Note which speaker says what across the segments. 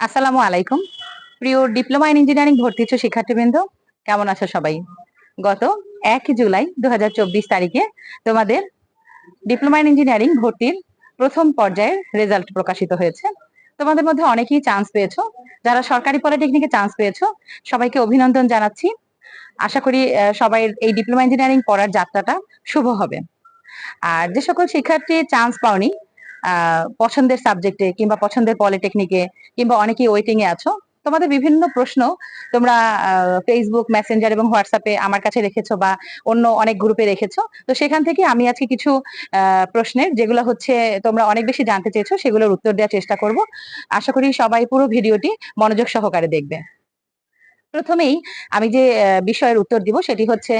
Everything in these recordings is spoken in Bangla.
Speaker 1: আসসালামু আলাইকুম। প্রিয় ডিপ্লোমা ইন ইঞ্জিনিয়ারিং ভর্তি ইচ্ছুক শিক্ষার্থীবৃন্দ, কেমন আছো সবাই? গত এক জুলাই দু হাজার চব্বিশ তারিখে তোমাদের ডিপ্লোমা ইন ইঞ্জিনিয়ারিং ভর্তির প্রথম পর্যায়ের রেজাল্ট প্রকাশিত হয়েছে। তোমাদের মধ্যে অনেকেই চান্স পেয়েছ। যারা সরকারি পলিটেকনিকে চান্স পেয়েছ, সবাইকে অভিনন্দন জানাচ্ছি। আশা করি সবাই এই ডিপ্লোমা ইঞ্জিনিয়ারিং পড়ার যাত্রাটা শুভ হবে। আর যে সকল শিক্ষার্থী চান্স পাওনি পছন্দের সাবজেক্টে কিংবা পছন্দের পলিটেকনিকে কিংবা অনেকেই ওয়েটিং এ আছো। তোমাদের বিভিন্ন প্রশ্ন তোমরা ফেসবুক মেসেঞ্জার এবং হোয়াটসঅ্যাপে আমার কাছে রেখেছো বা অন্য অনেক গ্রুপে রেখেছো। তো সেখান থেকে আমি আজকে কিছু প্রশ্নের, যেগুলো হচ্ছে তোমরা অনেক বেশি জানতে চেয়েছো, সেগুলোর উত্তর দেওয়ার চেষ্টা করব। আশা করি সবাই পুরো ভিডিওটি মনোযোগ সহকারে দেখবে। প্রথমেই আমি যে বিষয়ের উত্তর দিব সেটি হচ্ছে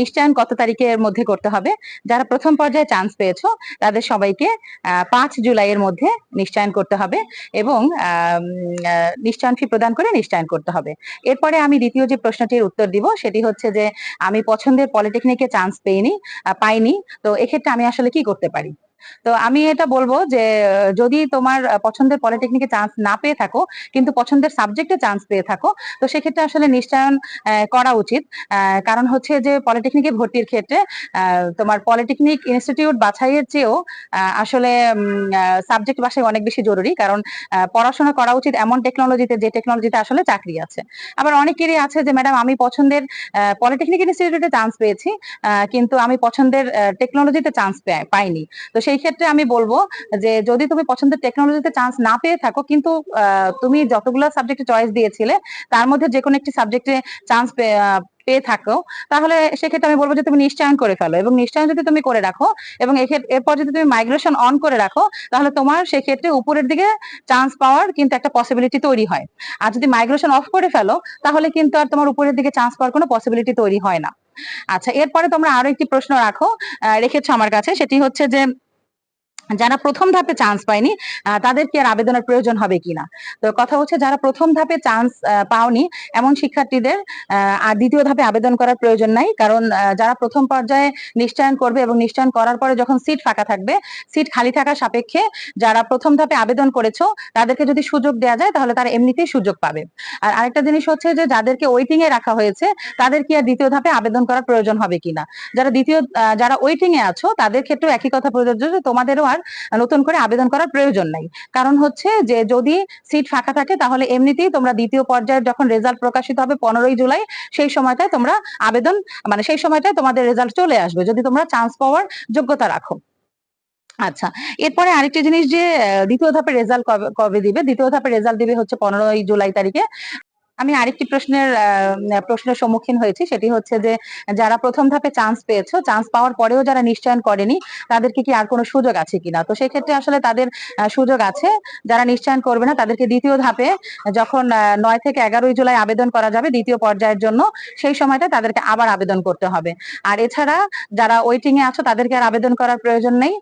Speaker 1: নিশ্চয়ন কত তারিখের মধ্যে করতে হবে। যারা প্রথম পর্যায়ে চান্স পেয়েছ, তাদের সবাইকে পাঁচ জুলাইয়ের মধ্যে নিশ্চয়ন করতে হবে এবং নিশ্চয়ন ফি প্রদান করে নিশ্চয়ন করতে হবে। এরপরে আমি দ্বিতীয় যে প্রশ্নটির উত্তর দিব, সেটি হচ্ছে যে, আমি পছন্দের পলিটেকনিকে চান্স পেইনি পাইনি, তো এক্ষেত্রে আমি আসলে কি করতে পারি? তো আমি এটা বলব যে, যদি তোমার পছন্দের পলিটেকনিকে চান্স না পেয়ে থাকো, কিন্তু পছন্দের সাবজেক্টে চান্স পেয়ে থাকো, তো সেক্ষেত্রে আসলে নিশ্চয়ন করা উচিত। কারণ হচ্ছে যে পলিটেকনিকে ভর্তির ক্ষেত্রে তোমার পলিটেকনিক ইনস্টিটিউট বাছাইয়ের চেয়েও আসলে সাবজেক্ট বাছাই অনেক বেশি জরুরি। কারণ পড়াশোনা করা উচিত এমন টেকনোলজিতে যে টেকনোলজিতে আসলে চাকরি আছে। আবার অনেকেরই আছে যে, ম্যাডাম, আমি পছন্দের পলিটেকনিক ইনস্টিটিউটে চান্স পেয়েছি কিন্তু আমি পছন্দের টেকনোলজিতে চান্স পাইনি। তো সেই ক্ষেত্রে আমি বলব যে যদি তুমি পছন্দের টেকনোলজিতে চান্স না পেয়ে থাকো, কিন্তু তুমি যতগুলো সাবজেক্টে চয়েস দিয়েছিলে, তার মধ্যে যে কোনো একটি সাবজেক্টে চান্স পেয়ে থাকো, তাহলে সেক্ষেত্রে আমি বলব যে তুমি নিশ্চয়ন করে ফেলো এবং নিশ্চয়ন যদি তুমি করে রাখো এবং এরপর যদি তুমি মাইগ্রেশন অন করে রাখো, তাহলে তোমার সেক্ষেত্রে উপরের দিকে চান্স পাওয়ার কিন্তু একটা পসিবিলিটি তৈরি হয়। আর যদি মাইগ্রেশন অফ করে ফেলো, তাহলে কিন্তু আর তোমার উপরের দিকে চান্স পাওয়ার কোনো পসিবিলিটি তৈরি হয় না। আচ্ছা এরপরে তোমরা আরও একটি প্রশ্ন রাখো রেখেছো আমার কাছে, সেটি হচ্ছে যে যারা প্রথম ধাপে চান্স পায়নি আহ, তাদের কি আর আবেদনের প্রয়োজন হবে কিনা? তো কথা হচ্ছে যারা প্রথম ধাপে চান্স পাওনি এমন শিক্ষার্থীদের আর দ্বিতীয় ধাপে আবেদন করার প্রয়োজন নাই। কারণ যারা প্রথম পর্যায়ে নিশ্চয়ন করবে এবং নিশ্চয়ন করার পরে যখন সিট ফাঁকা থাকবে সিট খালি থাকার সাপেক্ষে যারা প্রথম ধাপে আবেদন করেছ তাদেরকে যদি সুযোগ দেওয়া যায় তাহলে তারা এমনিতেই সুযোগ পাবে। আর আরেকটা জিনিস হচ্ছে যে যাদেরকে ওয়েটিং এ রাখা হয়েছে তাদের কি আর দ্বিতীয় ধাপে আবেদন করার প্রয়োজন হবে কিনা? যারা দ্বিতীয় যারা ওয়েটিং এ আছো তাদের ক্ষেত্রেও একই কথা প্রযোজ্য যে তোমাদেরও আর নতুন করে আবেদন করার প্রয়োজন নাই। কারণ হচ্ছে যে যদি সিট ফাঁকা থাকে তাহলে এমনিতেই তোমরা দ্বিতীয় পর্যায়ে যখন রেজাল্ট প্রকাশিত হবে পনেরোই জুলাই, সেই সময়টায় তোমরা আবেদন মানে সেই সময়টায় তোমাদের রেজাল্ট চলে আসবে। যদি তোমরা চান্স পাওয়ার যোগ্যতা রাখো। আচ্ছা এরপরে আরেকটি জিনিস যে দ্বিতীয় ধাপের রেজাল্ট কবে কবে দিবে? দ্বিতীয় ধাপের রেজাল্ট দিবে হচ্ছে পনেরোই জুলাই তারিখে। আমি আরেকটি প্রশ্নের প্রশ্নের সম্মুখীন হয়েছি। সেটি হচ্ছে যে, যারা প্রথম ধাপে চান্স পেয়েছ চান্স পাওয়ার পরেও যারা নিশ্চয়ন করেনি, তাদেরকে কি আর কোনো সুযোগ আছে কিনা? তো সেক্ষেত্রে আসলে তাদের সুযোগ আছে। যারা নিশ্চয়ন করবে না, তাদেরকে দ্বিতীয় ধাপে যখন নয় থেকে এগারোই জুলাই আবেদন করা যাবে দ্বিতীয় পর্যায়ের জন্য, সেই সময়টা তাদেরকে আবার আবেদন করতে হবে। আর এছাড়া যারা ওয়েটিং এ আছো, তাদেরকে আর আবেদন করার প্রয়োজন নেই।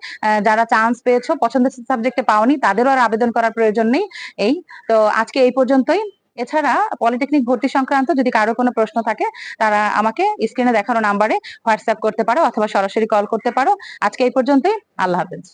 Speaker 1: যারা চান্স পেয়েছ, পছন্দের সাবজেক্টে পাওনি, তাদেরও আর আবেদন করার প্রয়োজন নেই। এই, তো আজকে এই পর্যন্তই। এছাড়া পলিটেকনিক ভর্তি সংক্রান্ত যদি কারও কোনো প্রশ্ন থাকে, তারা আমাকে স্ক্রিনে দেখানো নাম্বারে হোয়াটসঅ্যাপ করতে পারো অথবা সরাসরি কল করতে পারো। আজকে এই পর্যন্তই। আল্লাহ হাফেজ।